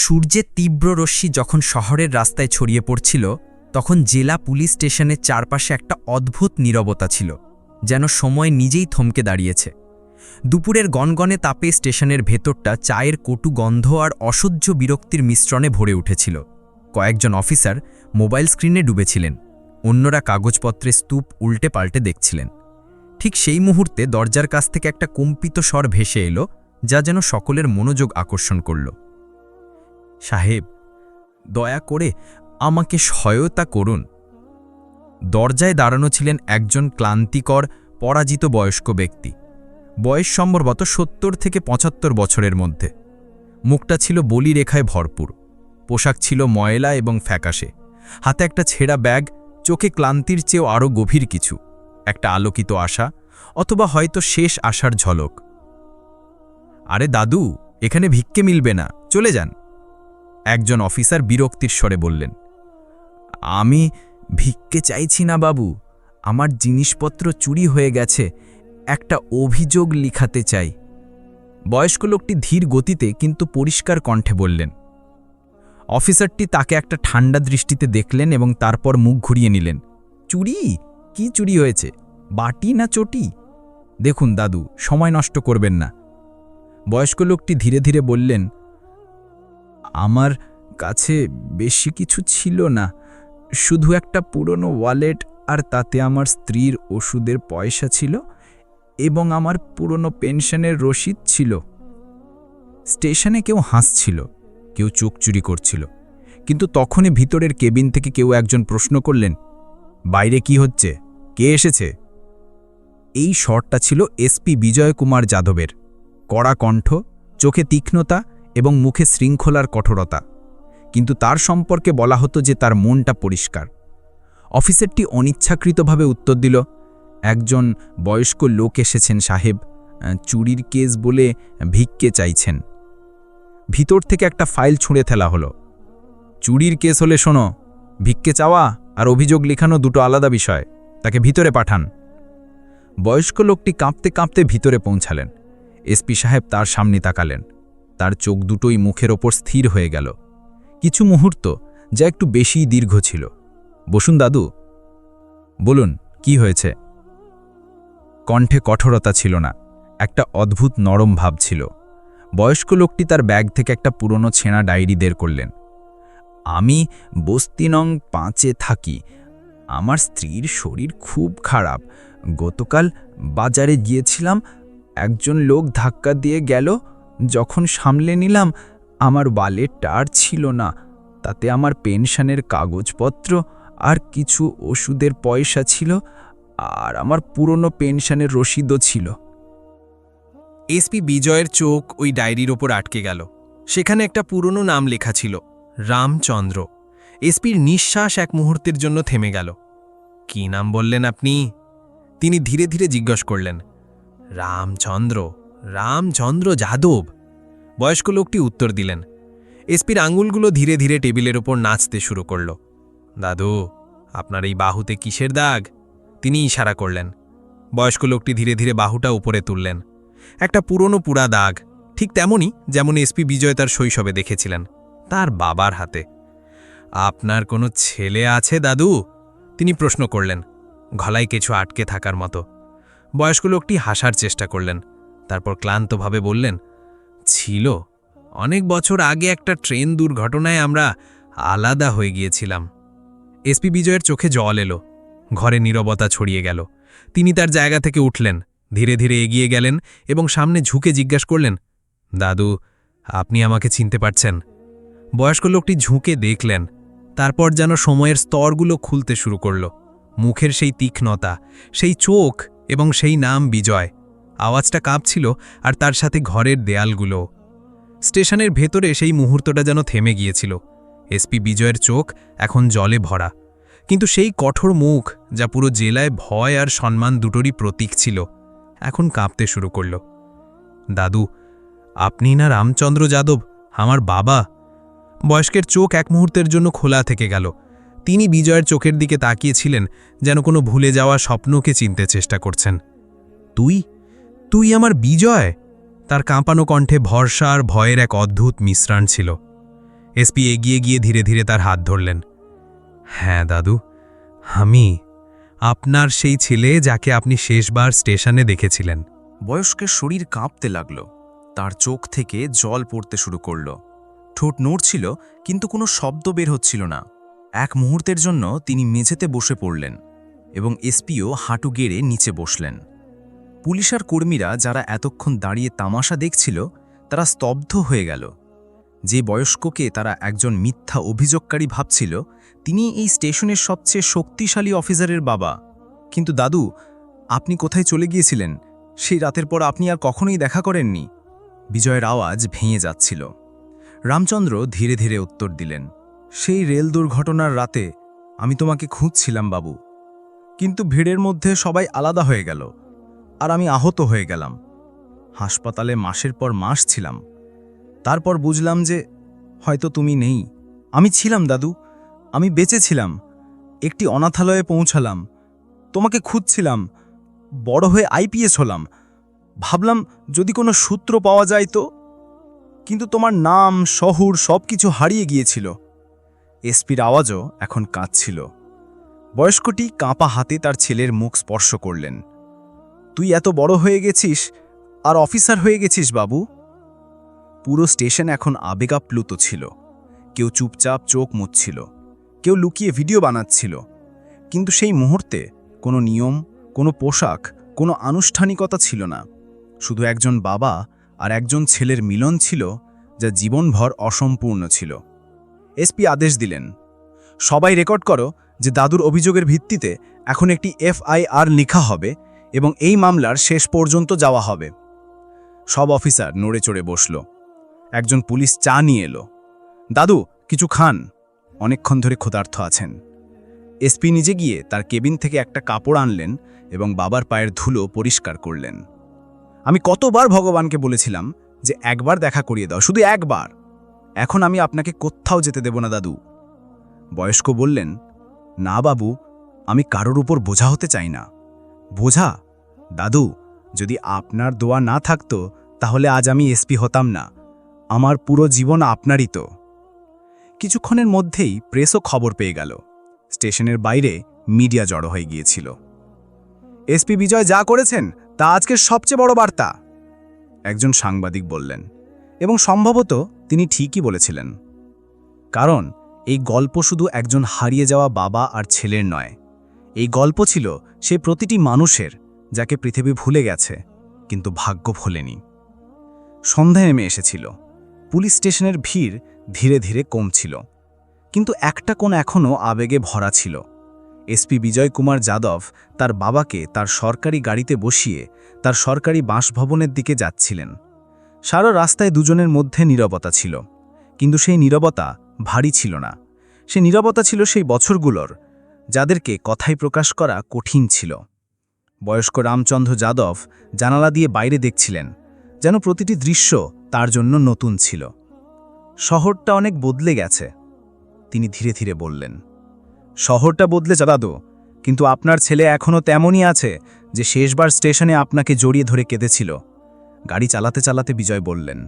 সূর্যের তীব্র রশ্মি যখন শহরের রাস্তায় ছড়িয়ে পড়ছিল, তখন জেলা পুলিশ স্টেশনের চারপাশে একটা অদ্ভুত নীরবতা ছিল, যেন সময় নিজেই থমকে দাঁড়িয়েছে। দুপুরের গনগনে তাপে স্টেশনের ভেতরটা চায়ের কটু গন্ধ আর অসহ্য বিরক্তির মিশ্রণে ভরে উঠেছিল। কয়েকজন অফিসার মোবাইল স্ক্রিনে ডুবেছিলেন, অন্যরা কাগজপত্রে স্তূপ উল্টে পাল্টে দেখছিলেন। ঠিক সেই মুহূর্তে দরজার কাছ থেকে একটা কম্পিত স্বর ভেসে এলো, যা যেন সকলের মনোযোগ আকর্ষণ করল। সাহেব, দয়া করে আমাকে সহায়তা করুন। দরজায় দাঁড়ানো ছিলেন একজন ক্লান্তিকর, পরাজিত বয়স্ক ব্যক্তি। বয়স সম্ভবত সত্তর থেকে পঁচাত্তর বছরের মধ্যে। মুখটা ছিল বলি রেখায় ভরপুর। পোশাক ছিল ময়লা এবং ফ্যাকাশে। হাতে একটা ছেঁড়া ব্যাগ, চোখে ক্লান্তির চেয়েও আরও গভীর কিছু। একটা আলোকিত আশা, অথবা হয়তো শেষ আশার ঝলক। আরে দাদু, এখানে ভিক্ষে মিলবে না, চলে যান। একজন অফিসার বিরক্তির স্বরে বললেন, আমি ভিক্ষে চাইছি না বাবু। আমার জিনিসপত্র চুরি হয়ে গেছে। একটা অভিযোগ লিখাতে চাই। বয়স্ক লোকটি ধীর গতিতে কিন্তু পরিষ্কার কণ্ঠে বললেন, অফিসারটি তাকে একটা ঠান্ডা দৃষ্টিতে দেখলেন এবং তারপর মুখ ঘুরিয়ে নিলেন। চুরি? কি চুরি হয়েছে? বাটি না চটি? দেখুন দাদু, সময় নষ্ট করবেন না। বয়স্ক লোকটি ধীরে ধীরে বললেন আমার কাছে বেশি কিছু ছিল না। শুধু একটা পুরনো ওয়ালেট আর তাতে আমার স্ত্রীর ওষুধের পয়সা ছিল এবং আমার পুরনো পেনশনের রসিদ ছিল। স্টেশনে কেউ হাসছিল, কেউ চোখ চুরি করছিল। কিন্তু তখনই ভিতরের কেবিন থেকে কেউ একজন প্রশ্ন করলেন, বাইরে কি হচ্ছে? কে এসেছে? এই শটটা ছিল এসপি বিজয় কুমার যাদবের। কড়া কণ্ঠ, চোখে তীক্ষ্ণতা এবং মুখে শৃঙ্খলার কঠোরতা। কিন্তু তার সম্পর্কে বলা হতো যে তার মনটা পরিষ্কার। অফিসারটি অনিচ্ছাকৃতভাবে উত্তর দিল, একজন বয়স্ক লোক এসেছেন সাহেব চুরির কেস বলে ভিক্ষে চাইছেন। ভিতর থেকে একটা ফাইল ছুঁড়ে ফেলা হলো। চুরির কেস হলে শোনো, ভিক্ষে চাওয়া আর অভিযোগ লেখানো দুটো আলাদা বিষয়, তাকে ভিতরে পাঠান। বয়স্ক লোকটি কাঁপতে কাঁপতে ভিতরে পৌঁছালেন। এসপি সাহেব তার সামনে তাকালেন। তার চোখ দুটোই মুখের ওপর স্থির হয়ে গেল। কিছু মুহূর্ত যা একটু বেশিই দীর্ঘ ছিল। বসুন দাদু। বলুন, কি হয়েছে? কণ্ঠে কঠোরতা ছিল না, একটা অদ্ভুত নরম ভাব ছিল। বয়স্ক লোকটি তার ব্যাগ থেকে একটা পুরনো ছেঁড়া ডায়েরি বের করলেন। আমি বস্তি নং পাঁচে থাকি। আমার স্ত্রীর শরীর খুব খারাপ। গতকাল বাজারে গিয়েছিলাম, একজন লোক ধাক্কা দিয়ে গেল। যখন সামলে নিলাম, আমার ওয়ালেটটা আর ছিল না। তাতে আমার পেনশনের কাগজপত্র আর কিছু ওষুধের পয়সা ছিল আর আমার পুরনো পেনশনের রসিদও ছিল। এসপি বিজয়ের চোখ ওই ডায়েরির ওপর আটকে গেল। সেখানে একটা পুরনো নাম লেখা ছিল, রামচন্দ্র। এসপির নিঃশ্বাস এক মুহূর্তের জন্য থেমে গেল। কি নাম বললেন আপনি? তিনি ধীরে ধীরে জিজ্ঞেস করলেন, রামচন্দ্র। রামচন্দ্র যাদব। বয়স্ক লোকটি উত্তর দিলেন এসপির আঙুলগুলো ধীরে ধীরে টেবিলের ওপর নাচতে শুরু করল। দাদু, আপনার এই বাহুতে কিসের দাগ? তিনি ইশারা করলেন। বয়স্ক লোকটি ধীরে ধীরে বাহুটা উপরে তুললেন। একটা পুরনো পুরা দাগ, ঠিক তেমনই যেমন এসপি বিজয় তার শৈশবে দেখেছিলেন, তার বাবার হাতে। আপনার কোনো ছেলে আছে, দাদু? তিনি প্রশ্ন করলেন, গলায় কিছু আটকে থাকার মতো। বয়স্ক লোকটি হাসার চেষ্টা করলেন তারপর ক্লান্তভাবে বললেন, ছিল। অনেক বছর আগে একটা ট্রেন দুর্ঘটনায় আমরা আলাদা হয়ে গিয়েছিলাম। এসপি বিজয়ের চোখে জল এলো। ঘরে নীরবতা ছড়িয়ে গেল। তিনি তার জায়গা থেকে উঠলেন। ধীরে ধীরে এগিয়ে গেলেন এবং সামনে ঝুঁকে জিজ্ঞাসা করলেন, দাদু, আপনি আমাকে চিনতে পারছেন? বয়স্ক লোকটি ঝুঁকে দেখলেন। তারপর যেন সময়ের স্তরগুলো খুলতে শুরু করল। মুখের সেই তীক্ষ্ণতা, সেই চোখ এবং সেই নাম বিজয়। আওয়াজটা কাঁপছিল আর তার সাথে ঘরের দেয়ালগুলো। স্টেশনের ভেতরে সেই মুহূর্তটা যেন থেমে গিয়েছিল। এসপি বিজয়ের চোখ এখন জলে ভরা। কিন্তু সেই কঠোর মুখ যা পুরো জেলায় ভয় আর সম্মান দুটোরই প্রতীক ছিল, এখন কাঁপতে শুরু করল। দাদু, আপনি না রামচন্দ্র যাদব, আমার বাবা? বয়স্কের চোখ এক মুহূর্তের জন্য খোলা থেকে গেল। তিনি বিজয়ের চোখের দিকে তাকিয়েছিলেন যেন কোনো ভুলে যাওয়া স্বপ্নকে চিনতে চেষ্টা করছেন। তুই তুই আমার বিজয়? তার কাঁপানো কণ্ঠে ভরসা আর ভয়ের এক অদ্ভুত মিশ্রণ ছিল। এসপি এগিয়ে গিয়ে ধীরে ধীরে তার হাত ধরলেন। হ্যাঁ দাদু, আমি, আপনার সেই ছেলে যাকে আপনি শেষবার স্টেশনে দেখেছিলেন। বয়স্কের শরীর কাঁপতে লাগল। তার চোখ থেকে জল পড়তে শুরু করল। ঠোঁট নড়ছিল, কিন্তু কোনো শব্দ বের হচ্ছিল না। এক মুহূর্তের জন্য তিনি মেঝেতে বসে পড়লেন এবং এসপিও হাঁটু গেড়ে নিচে বসলেন। পুলিশ আর কর্মীরা যারা এতক্ষণ দাঁড়িয়ে তামাশা দেখছিল, তারা স্তব্ধ হয়ে গেল। যে বয়স্ককে তারা একজন মিথ্যা অভিযোগকারী ভাবছিল, তিনি এই স্টেশনের সবচেয়ে শক্তিশালী অফিসারের বাবা। কিন্তু দাদু, আপনি কোথায় চলে গিয়েছিলেন? সেই রাতের পর আপনি আর কখনোই দেখা করেননি। বিজয়ের আওয়াজ ভেঙে যাচ্ছিল। রামচন্দ্র ধীরে ধীরে উত্তর দিলেন, সেই রেল দুর্ঘটনার রাতে আমি তোমাকে খুঁজছিলাম বাবু। কিন্তু ভিড়ের মধ্যে সবাই আলাদা হয়ে গেল। আর আমি আহত হয়ে গেলাম। হাসপাতালে মাসের পর মাস ছিলাম। তারপর বুঝলাম যে, হয়তো তুমি নেই। আমি ছিলাম, দাদু। আমি বেঁচে ছিলাম। একটি অনাথালয়ে পৌঁছালাম। তোমাকে খুঁজছিলাম। বড় হয়ে আইপিএস হলাম। ভাবলাম, যদি কোনো সূত্র পাওয়া যায় তো? কিন্তু তোমার নাম, শহুর সব কিছু হারিয়ে গিয়েছিল। এসপির আওয়াজও এখন কাঁদছিল। বয়স্কটি কাঁপা হাতে তার ছেলের মুখ স্পর্শ করলেন। তুই এত বড় হয়ে গেছিস? আর অফিসার হয়ে গেছিস বাবু? পুরো স্টেশন এখন আবেগাপ্লুত ছিল। কেউ চুপচাপ চোখ মুচ্ছিল কেউ লুকিয়ে ভিডিও বানাচ্ছিল। কিন্তু সেই মুহূর্তে কোনো নিয়ম, কোনো পোশাক, কোনো আনুষ্ঠানিকতা ছিল না। শুধু একজন বাবা আর একজন ছেলের মিলন ছিল, যা জীবনভর অসম্পূর্ণ ছিল। এসপি আদেশ দিলেন, সবাই রেকর্ড করো যে দাদুর অভিযোগের ভিত্তিতে এখন একটি এফআইআর লেখা হবে এবং এই মামলার শেষ পর্যন্ত যাওয়া হবে। সব অফিসার নড়ে চড়ে বসল। একজন পুলিশ চা নিয়ে এলো। দাদু, কিছু খান। অনেকক্ষণ ধরে ক্ষুধার্থ আছেন। এসপি নিজে গিয়ে তার কেবিন থেকে একটা কাপড় আনলেন এবং বাবার পায়ের ধুলো পরিষ্কার করলেন। আমি কতবার ভগবানকে বলেছিলাম যে একবার দেখা করিয়ে দাও, শুধু একবার। এখন আমি আপনাকে কোথাও যেতে দেব না, দাদু। বয়স্ক বললেন, না, বাবু, আমি কারোর উপর বোঝা হতে চাই না। বোঝা দাদু, যদি আপনার দোয়া না থাকতো, তাহলে আজ আমি এসপি হতাম না। আমার পুরো জীবন আপনারই তো। কিছুক্ষণের মধ্যেই প্রেসও খবর পেয়ে গেল। স্টেশনের বাইরে মিডিয়া জড়ো হয়ে গিয়েছিল। এসপি বিজয় যা করেছেন, তা আজকের সবচেয়ে বড় বার্তা। একজন সাংবাদিক বললেন, এবং সম্ভবত তিনি ঠিকই বলেছিলেন। কারণ, এই গল্প শুধু একজন হারিয়ে যাওয়া বাবা আর ছেলের নয়। এই গল্প ছিল সে প্রতিটি মানুষের যাকে পৃথিবী ভুলে গেছে, কিন্তু ভাগ্য ভোলেনি। সন্ধ্যা নেমে এসেছিল। পুলিশ স্টেশনের ভিড় ধীরে ধীরে কমছিল কিন্তু একটা কোণ এখনও আবেগে ভরা ছিল। এসপি বিজয় কুমার যাদব তার বাবাকে তার সরকারি গাড়িতে বসিয়ে তার সরকারি বাসভবনের দিকে যাচ্ছিলেন। সারা রাস্তায় দুজনের মধ্যে নীরবতা ছিল। কিন্তু সেই নীরবতা ভারী ছিল না। সে নীরবতা ছিল সেই বছরগুলোর, যাদেরকে কথায় প্রকাশ করা কঠিন ছিল। বয়স্ক রামচন্দ্র যাদব জানালা দিয়ে বাইরে দেখছিলেন, যেন প্রতিটি দৃশ্য তার জন্য নতুন ছিল। শহরটা অনেক বদলে গেছে, তিনি ধীরে ধীরে বললেন। শহরটা বদলে দাদু, কিন্তু আপনার ছেলে এখনও তেমনই আছে যে শেষবার স্টেশনে আপনাকে জড়িয়ে ধরে কেঁদেছিল। গাড়ি চালাতে চালাতে বিজয় বললেন।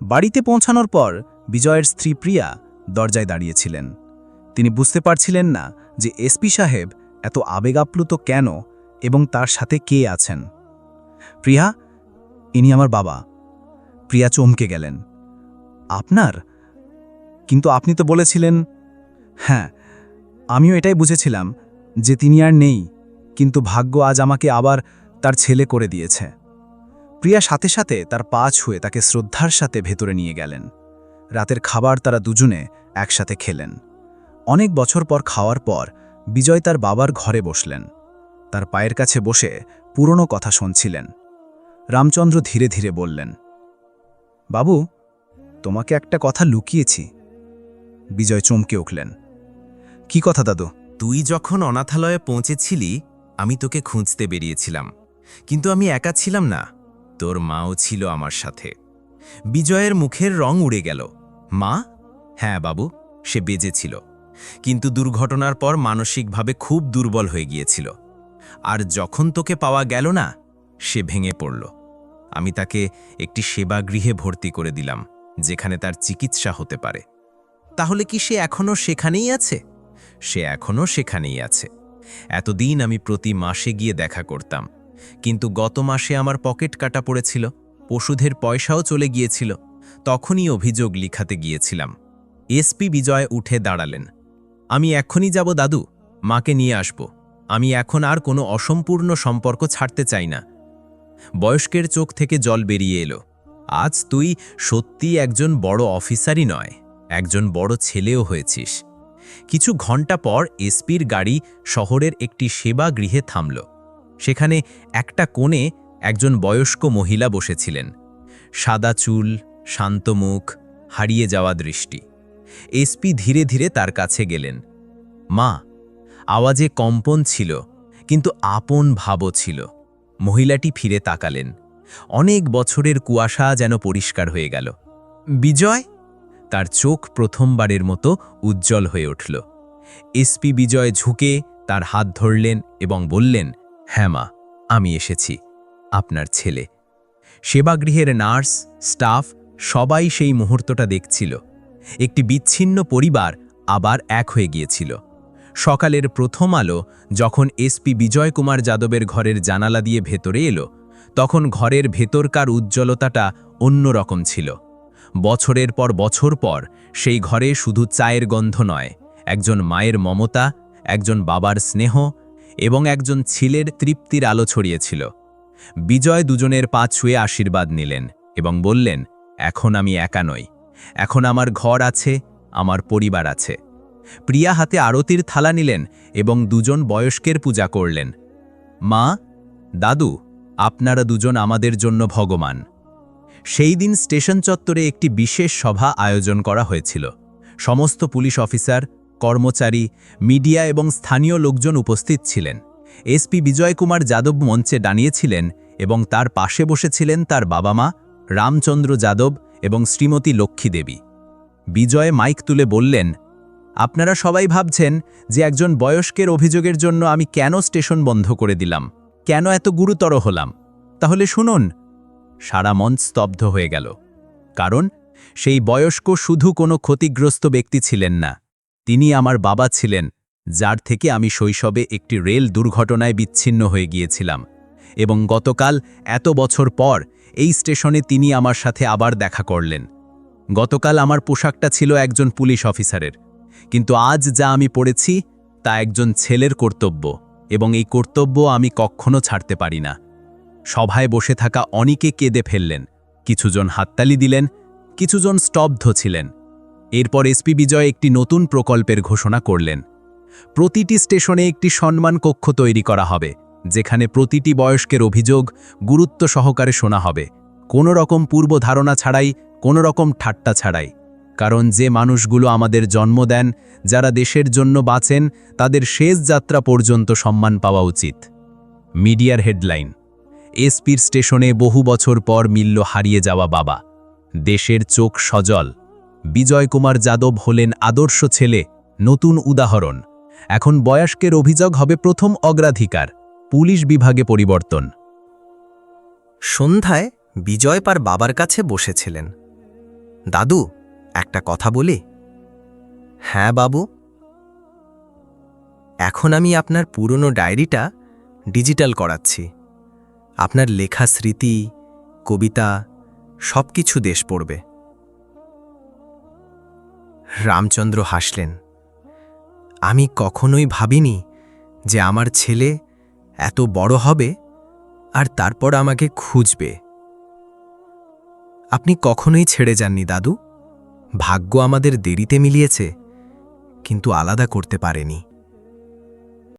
বাড়িতে পৌঁছানোর পর বিজয়ের স্ত্রী প্রিয়া দরজায় দাঁড়িয়েছিলেন। তিনি বুঝতে পারছিলেন না যে এসপি সাহেব এত আবেগাপ্লুত কেন এবং তার সাথে কে আছেন? প্রিয়া, ইনি আমার বাবা। প্রিয়া চমকে গেলেন। আপনার? কিন্তু আপনি তো বলেছিলেন হ্যাঁ আমিও এটাই বুঝেছিলাম যে তিনি আর নেই, কিন্তু ভাগ্য আজ আমাকে আবার তার ছেলে করে দিয়েছে। প্রিয়া সাথে সাথে তার পা ছুঁয়ে তাকে শ্রদ্ধার সাথে ভেতরে নিয়ে গেলেন। রাতের খাবার তারা দুজনে একসাথে খেলেন। অনেক বছর পর খাওয়ার পর বিজয় তার বাবার ঘরে বসলেন। তার পায়ের কাছে বসে পুরনো কথা শুনছিলেন। রামচন্দ্র ধীরে ধীরে বললেন, বাবু, তোমাকে একটা কথা লুকিয়েছি। বিজয় চমকে উঠলেন, কি কথা দাদু? তুই যখন অনাথালয়ে পৌঁছেছিলি, আমি তোকে খুঁজতে বেরিয়েছিলাম। কিন্তু আমি একা ছিলাম না, তোর মাও ছিল আমার সাথে। বিজয়ের মুখের রং উড়ে গেল। মা? হ্যাঁ বাবু, সে বেজেছিল। কিন্তু দুর্ঘটনার পর মানসিকভাবে খুব দুর্বল হয়ে গিয়েছিল। আর যখন তোকে পাওয়া গেল না, সে ভেঙে পড়ল। আমি তাকে একটি সেবাগৃহে ভর্তি করে দিলাম, যেখানে তার চিকিৎসা হতে পারে। তাহলে কি সে এখনও সেখানেই আছে? সে এখনও সেখানেই আছে। এতদিন আমি প্রতি মাসে গিয়ে দেখা করতাম, কিন্তু গত মাসে আমার পকেট কাটা পড়েছিল পশুদের পয়সাও চলে গিয়েছিল, তখনই অভিযোগ লিখাতে গিয়েছিলাম। এসপি বিজয় উঠে দাঁড়ালেন। আমি এক্ষুনি যাব দাদু, মাকে নিয়ে আসব। আমি এখন আর কোনো অসম্পূর্ণ সম্পর্ক ছাড়তে চাই না। বয়স্কের চোখ থেকে জল বেরিয়ে এলো। আজ তুই সত্যি একজন বড় অফিসারই নয়, একজন বড় ছেলেও হয়েছিস। কিছু ঘণ্টা পর এসপির গাড়ি শহরের একটি সেবা গৃহে থামল। সেখানে একটা কোণে একজন বয়স্ক মহিলা বসেছিলেন। সাদা চুল, শান্ত মুখ, হারিয়ে যাওয়া দৃষ্টি। এসপি ধীরে ধীরে তার কাছে গেলেন। মা আওয়াজে কম্পন ছিল, কিন্তু আপন ভাবও ছিল। মহিলাটি ফিরে তাকালেন। অনেক বছরের কুয়াশা যেন পরিষ্কার হয়ে গেল। বিজয়? তার চোখ প্রথমবারের মতো উজ্জ্বল হয়ে উঠল। এসপি বিজয় ঝুঁকে তার হাত ধরলেন এবং বললেন হ্যাঁ মা, আমি এসেছি। আপনার ছেলে। সেবাগৃহের নার্স, স্টাফ, সবাই সেই মুহূর্তটা দেখছিল। একটি বিচ্ছিন্ন পরিবার আবার এক হয়ে গিয়েছিল। সকালের প্রথম আলো যখন এসপি বিজয় কুমার যাদবের ঘরের জানালা দিয়ে ভেতরে এলো, তখন ঘরের ভেতরকার উজ্জ্বলতাটা অন্যরকম ছিল। বছরের পর বছর পর সেই ঘরে শুধু চায়ের গন্ধ নয়, একজন মায়ের মমতা, একজন বাবার স্নেহ এবং একজন ছেলের তৃপ্তির আলো ছড়িয়েছিল। বিজয় দুজনের পা ছুঁয়ে আশীর্বাদ নিলেন এবং বললেন, এখন আমি একা নই। এখন আমার ঘর আছে, আমার পরিবার আছে। প্রিয়া হাতে আরতির থালা নিলেন এবং দুজন বয়স্কের পূজা করলেন। মা, দাদু, আপনারা দুজন আমাদের জন্য ভগবান। সেই দিন স্টেশন চত্বরে একটি বিশেষ সভা আয়োজন করা হয়েছিল। সমস্ত পুলিশ অফিসার, কর্মচারী, মিডিয়া এবং স্থানীয় লোকজন উপস্থিত ছিলেন। এসপি বিজয় কুমার যাদব মঞ্চে দাঁড়িয়েছিলেন এবং তার পাশে বসেছিলেন তার বাবা মা রামচন্দ্র যাদব এবং শ্রীমতী লক্ষ্মী দেবী বিজয় মাইক তুলে বললেন আপনারা সবাই ভাবছেন যে একজন বয়স্কের অভিযোগের জন্য আমি কেন স্টেশন বন্ধ করে দিলাম? কেন এত গুরুতর হলাম? তাহলে শুনুন। সারা মন স্তব্ধ হয়ে গেল। কারণ সেই বয়স্ক শুধু কোনো ক্ষতিগ্রস্ত ব্যক্তি ছিলেন না। তিনি আমার বাবা ছিলেন, যার থেকে আমি শৈশবে একটি রেল দুর্ঘটনায় বিচ্ছিন্ন হয়ে গিয়েছিলাম এবং গতকাল এত বছর পর এই স্টেশনে তিনি আমার সাথে আবার দেখা করলেন। গতকাল আমার পোশাকটা ছিল একজন পুলিশ অফিসারের। কিন্তু আজ যা আমি পড়েছি তা একজন ছেলের কর্তব্য এবং এই কর্তব্য আমি কখনো ছাড়তে পারি না। সভায় বসে থাকা অনেকে কেঁদে ফেললেন, কিছুজন হাততালি দিলেন, কিছুজন স্তব্ধ ছিলেন। এরপর এসপি বিজয় একটি নতুন প্রকল্পের ঘোষণা করলেন। প্রতিটি স্টেশনে একটি সম্মান কক্ষ তৈরি করা হবে, যেখানে প্রতিটি বয়স্কের অভিযোগ গুরুত্ব সহকারে শোনা হবে। কোনো রকম পূর্ব ধারণা ছাড়াই, কোনো রকম ঠাট্টা ছাড়াই। কারণ যে মানুষগুলো আমাদের জন্ম দেন, যারা দেশের জন্য বাঁচেন, তাদের শেষ যাত্রা পর্যন্ত সম্মান পাওয়া উচিত। মিডিয়ার হেডলাইন। এসপির স্টেশনে বহু বছর পর মিলল হারিয়ে যাওয়া বাবা। দেশের চোখ সজল। বিজয় কুমার যাদব হলেন আদর্শ ছেলে, নতুন উদাহরণ। এখন বয়স্কের অভিযোগ হবে প্রথম অগ্রাধিকার, পুলিশ বিভাগে পরিবর্তন। সন্ধ্যায় বিজয় পার বাবার কাছে বসেছিলেন। দাদু একটা কথা বলে? হ্যাঁ বাবু। এখন আমি আপনার পুরনো ডায়েরিটা ডিজিটাল করাচ্ছি। আপনার লেখা স্মৃতি, কবিতা সব কিছু দেশ পড়বে। রামচন্দ্র হাসলেন, আমি কখনোই ভাবিনি যে আমার ছেলে এত বড় হবে আর তারপর আমাকে খুঁজবে। আপনি কখনোই ছেড়ে যাননি, দাদু। ভাগ্য আমাদের দেরিতে মিলিয়েছে কিন্তু আলাদা করতে পারেনি।